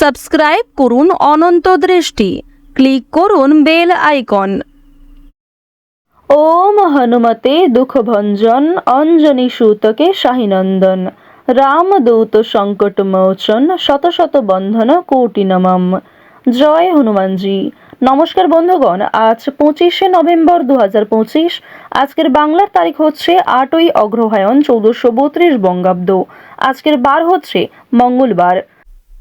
Subscribe করুন অনন্ত দৃষ্টি। Click করুন বেল আইকন। ওম হনুমতে দুঃখভঞ্জন, অঞ্জনী সূতকে শাহিনন্দন। রামদূত সংকট মোচন, শত শত বন্ধন কোটি নমম। জয় হনুমানজি। নমস্কার বন্ধুগণ, আজ পঁচিশে নভেম্বর দু পঁচিশ। আজকের বাংলার তারিখ হচ্ছে আটই অগ্রহায়ণ চৌদ্দশো বত্রিশ বঙ্গাব্দ। আজকের বার হচ্ছে মঙ্গলবার।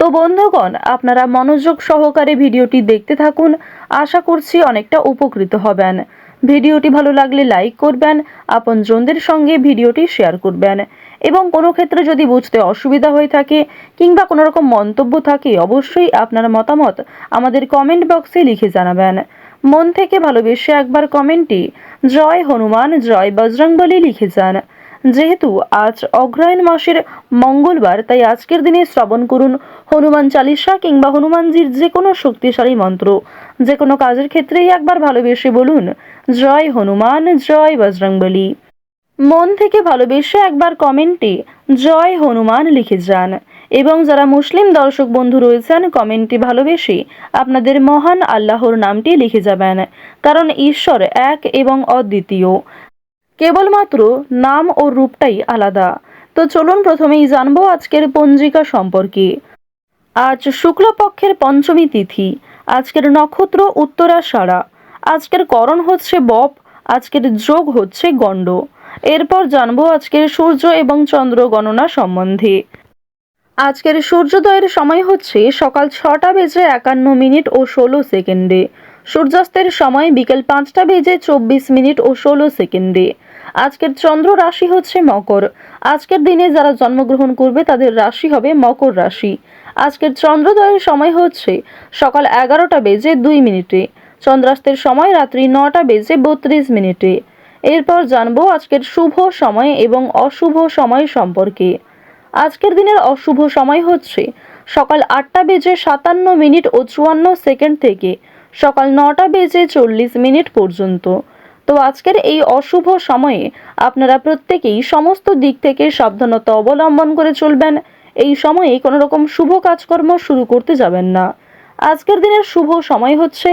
তো বন্ধুগণ, আপনারা মনোযোগ সহকারে ভিডিওটি দেখতে থাকুন। আশা করছি অনেকটা উপকৃত হবেন। ভিডিওটি ভালো লাগলে লাইক করবেন, আপনজনদের সঙ্গে ভিডিওটি শেয়ার করবেন। এবং কোনো ক্ষেত্রে যদি বুঝতে অসুবিধা হয়ে থাকে কিংবা কোনো রকম মন্তব্য থাকে, অবশ্যই আপনার মতামত আমাদের কমেন্ট বক্সে লিখে জানাবেন। মন থেকে ভালোবেসে একবার কমেন্টটি জয় হনুমান, জয় বজরংবলী লিখে যান। যেহেতু আজ অগ্রহায়ণ মাসের মঙ্গলবার, তাই আজকের দিনে শ্রবণ করুন। হনুমান চালিসা কিংবা হনুমানজির যে কোনো শক্তিশালী মন্ত্র যে কোনো কাজের ক্ষেত্রেই একবার ভালোবেসে বলুন, জয় হনুমান, জয় বজরংবলী। মন থেকে ভালোবেসে একবার কমেন্টে জয় হনুমান লিখে যান এবং যারা মুসলিম দর্শক বন্ধু রয়েছেন কমেন্টটি ভালোবেসে আপনাদের মহান আল্লাহর নামটি লিখে যাবেন, কারণ ঈশ্বর এক এবং অদ্বিতীয়। কেবলমাত্র নাম ও রূপটাই আলাদা। তো চলুন প্রথমেই জানব আজকের পঞ্জিকা সম্পর্কে। আজ শুক্লপক্ষের পঞ্চমী তিথি, আজকের নক্ষত্র উত্তরাষাঢ়া আজকের করণ হচ্ছে বপ, আজকের যোগ হচ্ছে গণ্ড। এরপর জানব আজকের সূর্য এবং চন্দ্র গণনা সম্বন্ধে। আজকের সূর্যোদয়ের সময় হচ্ছে সকাল ছটা বেজে একান্ন মিনিট ও ষোলো সেকেন্ডে। সূর্যাস্তের সময় বিকেল পাঁচটা বেজে চব্বিশ মিনিট ও ষোলো সেকেন্ডে। আজকের চন্দ্র রাশি হচ্ছে মকর। আজকের দিনে যারা জন্মগ্রহণ করবে, তাদের রাশি হবে মকর রাশি। আজকের চন্দ্রোদয়ের সময় হচ্ছে সকাল এগারোটা বেজে দুই মিনিটে, চন্দ্রাস্তের সময় রাত্রি নটা বেজে বত্রিশ মিনিটে। এরপর জানব আজকের শুভ সময় এবং অশুভ সময় সম্পর্কে। আজকের দিনের অশুভ সময় হচ্ছে সকাল আটটা বেজে সাতান্ন মিনিট ও চুয়ান্ন সেকেন্ড থেকে সকাল নটা বেজে চল্লিশ মিনিট পর্যন্ত। তো আজকের এই অশুভ সময়ে আপনারা প্রত্যেকেই সমস্ত দিক থেকে সাবধানতা অবলম্বন করে চলবেন। এই সময়ে কোনো রকম শুভ কাজকর্ম শুরু করতে যাবেন না। আজকের দিনের শুভ সময় হচ্ছে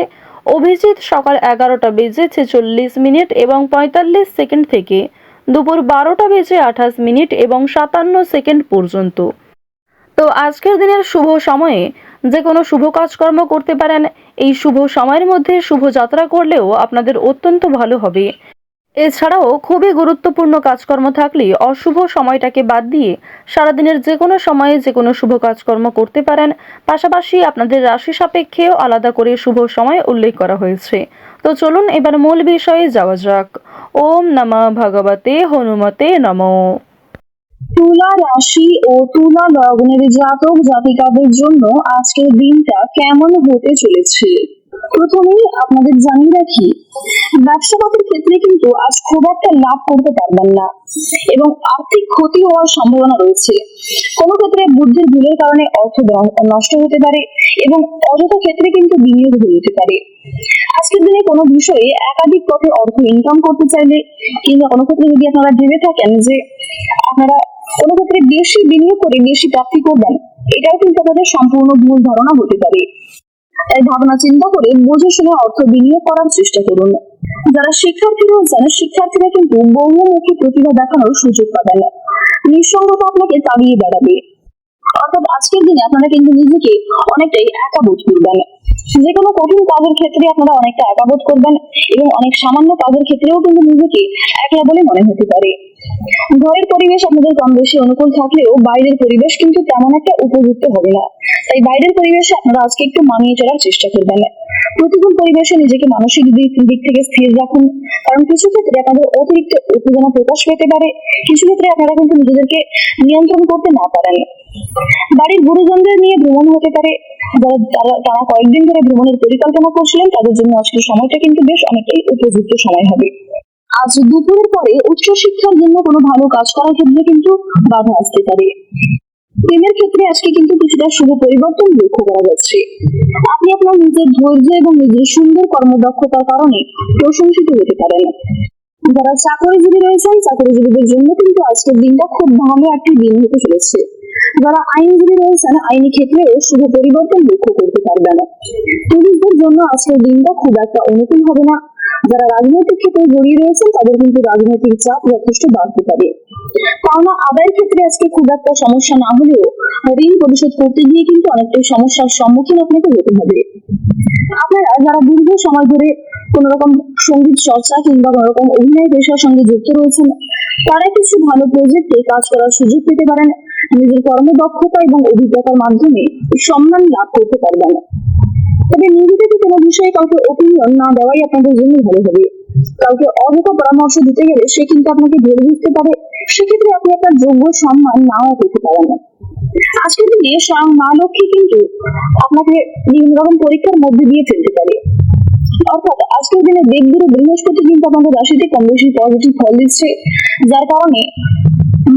অভিজিৎ সকাল এগারোটা বেজে ছেচল্লিশ মিনিট এবং পঁয়তাল্লিশ সেকেন্ড থেকে দুপুর বারোটা বেজে আঠাশ মিনিট এবং সাতান্ন সেকেন্ড পর্যন্ত। তো আজকের দিনের শুভ সময়ে যে কোনো শুভ কাজকর্ম করতে পারেন। এই শুভ সময়ের মধ্যে শুভ যাত্রা করলেও আপনাদের অত্যন্ত ভালো হবে। এছাড়াও খুবই গুরুত্বপূর্ণ কাজকর্ম থাকলে অশুভ সময়টাকে বাদ দিয়ে সারাদিনের যে কোনো সময়ে যে কোনো শুভ কাজকর্ম করতে পারেন। পাশাপাশি আপনাদের রাশি সাপেক্ষেও আলাদা করে শুভ সময় উল্লেখ করা হয়েছে। তো চলুন এবার মূল বিষয়ে যাওয়া যাক। ওম নমঃ ভগবতে হনুমতে নমঃ। তুলা রাশি ও তুলা লগ্নের জাতক জাতিকাদের জন্য আজকের দিনটা কেমন হতে চলেছে? প্রথমেই আপনাদের জানিয়ে রাখি ব্যবসাপাতির ক্ষেত্রে কিন্তু আজ খুব একটা লাভ করতে পারবেন না এবং আর্থিক ক্ষতি হওয়ার সম্ভাবনা রয়েছে। কোনো ক্ষেত্রে বুদ্ধির ভুলের কারণে অর্থ নষ্ট হতে পারে এবং অযথা ক্ষেত্রে কিন্তু বিনিয়োগ হয়ে যেতে পারে। আজকের দিনে কোনো বিষয়ে একাধিক পথে অর্থ ইনকাম করতে চাইলে কিংবা কোনো ক্ষেত্রে যদি আপনারা ভেবে থাকেন যে আপনারা কোনো ক্ষেত্রে বেশি বিনিয়োগ করে বেশি প্রাপ্তি করবেন। এটাও কিন্তু আপনাদের সম্পূর্ণ ভুল ধারণা হতে পারে। তাই ভাবনা চিন্তা করে বুঝে শুনে অর্থ বিনিয়োগ করার চেষ্টা করুন। যারা শিক্ষার্থী রয়েছেন, শিক্ষার্থীরা কিন্তু বহুমুখী প্রতিভা দেখানোর সুযোগ পাবেন। নিঃসঙ্গতা আপনাকে তাড়িয়ে বেড়াবে। অর্থাৎ আজকের দিনে আপনারা কিন্তু নিজেকে অনেকটাই একা বোধ করবেন। যে কোনো কঠিন কাজের ক্ষেত্রে আপনারা অনেকটা একাবোধ করবেন এবং অনেক সামান্য কাজের ক্ষেত্রেও কিন্তু নিজেকে একলা বলে মনে হতে পারে। ঘরের পরিবেশ আপনাদের কম বেশি অনুকূল থাকলেও বাইরের পরিবেশ কিন্তু তেমন একটা উপযুক্ত হবে না। তাই বাইরের পরিবেশে আপনারা আজকে একটু মানিয়ে চলার চেষ্টা করবেন। প্রতিকূল পরিবেশে নিজেকে মানসিক দিক থেকে স্থির রাখুন। কারণ কিছু ক্ষেত্রে আপনাদের অতিরিক্ত উত্তেজনা প্রকাশ পেতে পারে। কিছু ক্ষেত্রে আপনারা কিন্তু নিজেদেরকে নিয়ন্ত্রণ করতে না পারেন। বাড়ির গুরুজনদের নিয়ে ভ্রমণ হতে পারে। তারা- কয়েকদিন ধরে ভ্রমণের পরিকল্পনা করছিলেন, তাদের জন্য আজকের সময়টা কিন্তু বেশ অনেকটাই উপযুক্ত সময় হবে। আজ দুপুরের পরে উচ্চশিক্ষার জন্য কোনো ভালো কাজ করার ক্ষেত্রে কিন্তু বাধা আসতে পারে। প্রেমের ক্ষেত্রে আজকে কিন্তু কিছুটা শুভ পরিবর্তন লক্ষ্য করা যাচ্ছে। আপনি আপনার নিজের ধৈর্য এবং নিজের সুন্দর কর্মদক্ষতার কারণে প্রশংসিত হতে পারেন। যারা চাকরিজীবী রয়েছেন, চাকরিজীবীদের জন্য কিন্তু আজকের দিনটা খুব ভালো একটি দিন হতে চলেছে। যারা আইনজীবী রয়েছেন, আইনি ক্ষেত্রেও শুভ পরিবর্তন লক্ষ্য করতে পারবেন। পুলিশদের জন্য আজকের দিনটা খুব একটা অনুকূল হবে না। যারা রাজনৈতিক ক্ষেত্রে জড়িয়ে রয়েছেন, তাদের কিন্তু রাজনৈতিক চাপ যথেষ্ট বাড়তে পারে। পাওনা আদায়ের ক্ষেত্রে আজকে খুব একটা সমস্যা না হলেও ঋণ পরিশোধ করতে গিয়ে কিন্তু অনেকটাই সমস্যার সম্মুখীন আপনাকে হতে হবে। আপনারা যারা দীর্ঘ সময় ধরে কোন রকম সংগীত চর্চা কিংবা কোন রকম অভিনয় পেশার সঙ্গে যুক্ত রয়েছেন, তারা কিছু ভালো প্রজেক্টে কাজ করার সুযোগ পেতে পারেন। নিজের কর্মদক্ষতা এবং অভিজ্ঞতার মাধ্যমে সম্মান লাভ করতে পারবেন। তবে নিজে থেকে কোনো বিষয়ে কাউকে ওপিনিয়ন না দেওয়াই আপনাদের জন্য ভালো হবে। কাউকে অযথা পরামর্শ দিতে গেলে সে কিন্তু আপনাকে ধরে বুঝতে পারে। সেক্ষেত্রে আপনি আপনার যোগ্য সম্মান নাও পেতে পারেন। আজকের দিনে স্বয়ং মা লক্ষ্মী কিন্তু আপনাকে বিভিন্ন রকম পরীক্ষার মধ্যে দিয়ে ফেলতে পারে। অর্থাৎ আজকের দিনে দেবগুরু বৃহস্পতি কিন্তু আমাদের রাশিতে কম বেশি পজিটিভ ফল দিচ্ছে, যার কারণে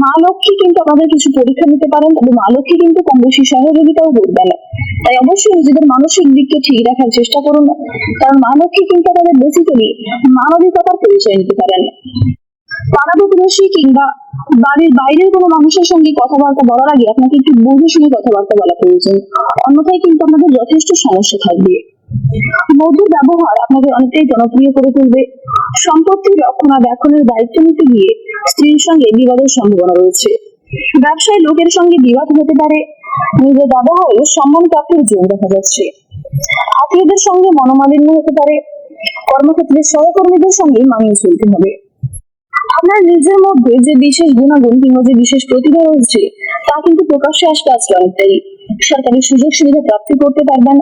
মা লক্ষ্মী কিন্তু আমাদের কিছু পরীক্ষা নিতে পারেন তবে মা লক্ষ্মী কিন্তু কম বেশি সহযোগিতাও করবেন। তাই অবশ্যই নিজেদের মানসিক দিককে ঠিক রাখার চেষ্টা করুন। কারণ মা লক্ষ্মী কিন্তু আপনাদের বেসিক্যালি মানবিকতার পরিচয় নিতে পারেন। পাড়া কিংবা বাড়ির বাইরের কোনো মানুষের সঙ্গে কথাবার্তা বলার আগে আপনাকে একটু বুঝে শুনে কথাবার্তা বলা প্রয়োজন। অন্যথায় কিন্তু আমাদের যথেষ্ট সমস্যা থাকবে। মধুর ব্যবহার আপনাদের অনেকটাই জনপ্রিয় করে তুলবে। সম্পত্তির রক্ষণাবেক্ষণের দায়িত্ব নিতে গিয়ে স্ত্রীর সঙ্গে বিবাদের সম্ভাবনা রয়েছে। ব্যবসায়ী লোকের সঙ্গে বিবাদ হতে পারে। নিজের ব্যবহারে সম্মান প্রাপ্তির যোগ দেখা যাচ্ছে। আত্মীয়দের সঙ্গে মনোমালিন্য হতে পারে। কর্মক্ষেত্রে সহকর্মীদের সঙ্গে মানিয়ে চলতে হবে। আপনার নিজের মধ্যে যে বিশেষ গুণাগুণ কিংবা যে বিশেষ প্রতিভা রয়েছে, তা কিন্তু প্রকাশ্যে আসবে আজকে অনেকটাই সরকারি সুযোগ সুবিধা প্রাপ্তি করতে পারবেন।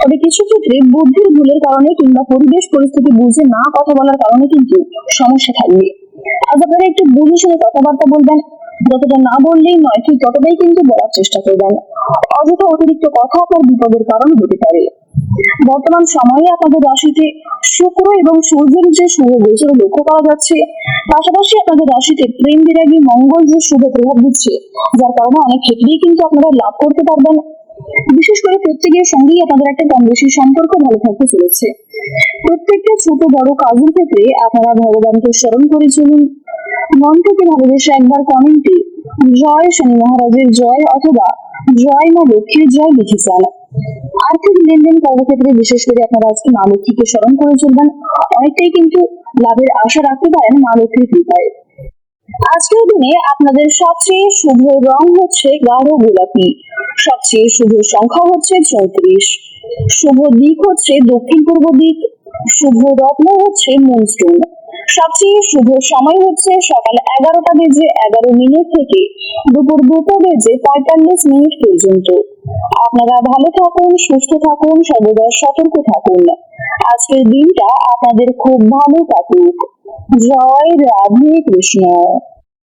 তবে কিছু ক্ষেত্রে বুদ্ধির ভুলের কারণে কিংবা পরিবেশ পরিস্থিতি বুঝে না কথা বলার কারণে কিন্তু সমস্যা থাকবে। আজ আপনারা একটু বুঝে শুনে কথাবার্তা বলবেন। যতটা না বললেই নয়, ঠিক ততটাই কিন্তু বলার চেষ্টা করবেন। অযথা অতিরিক্ত কথা আপনার বিপদের কারণ হতে পারে। বর্তমান সময়ে আপনাদের রাশিতে শুক্র এবং সূর্যের যে শুভ গোচর লক্ষ্য করা যাচ্ছে, পাশাপাশি আপনাদের রাশিতে প্রেম বিরাগী মঙ্গল যে শুভ প্রভাব দিচ্ছে, যার কারণে অনেক ক্ষেত্রেই কিন্তু আপনারা লাভ করতে পারবেন। বিশেষ করে প্রত্যেকের সঙ্গেই আপনাদের একটা কম বেশি সম্পর্ক ভালো থাকতে চলেছে। প্রত্যেকটা ছোট বড় কাজের ক্ষেত্রে আপনারা ভগবানকে স্মরণ করে চলুন। মন থেকে ভালোবেসে একবার কমেন্টে জয় শনি মহারাজের জয় অথবা জয় মা লক্ষ্মীর জয় লিখে আর্থিক লেনদেন কর্মক্ষেত্রে বিশেষ করে আপনারা আজকে মা লক্ষ্মীকে স্মরণ করে চলবেন। অনেকটাই কিন্তু লাভের আশা রাখতে পারেন মা লক্ষ্মীর কৃপায়। আজকের দিনে আপনাদের সবচেয়ে শুভ রং হচ্ছে গাঢ় গোলাপি। সবচেয়ে শুভ সংখ্যা হচ্ছে চৌত্রিশ। শুভ দিক হচ্ছে দক্ষিণ পূর্ব দিক শুভ রত্ন হচ্ছে মুনস্টোন সবচেয়ে শুভ সময় হচ্ছে সকাল এগারোটা বেজে এগারো মিনিট থেকে দুপুর দুটো বেজে পঁয়তাল্লিশ মিনিট পর্যন্ত। আপনারা ভালো থাকুন, সুস্থ থাকুন, সর্বদা সতর্ক থাকুন। আজকের দিনটা আপনাদের খুব ভালো কাটুক। জয় রাধে কৃষ্ণ।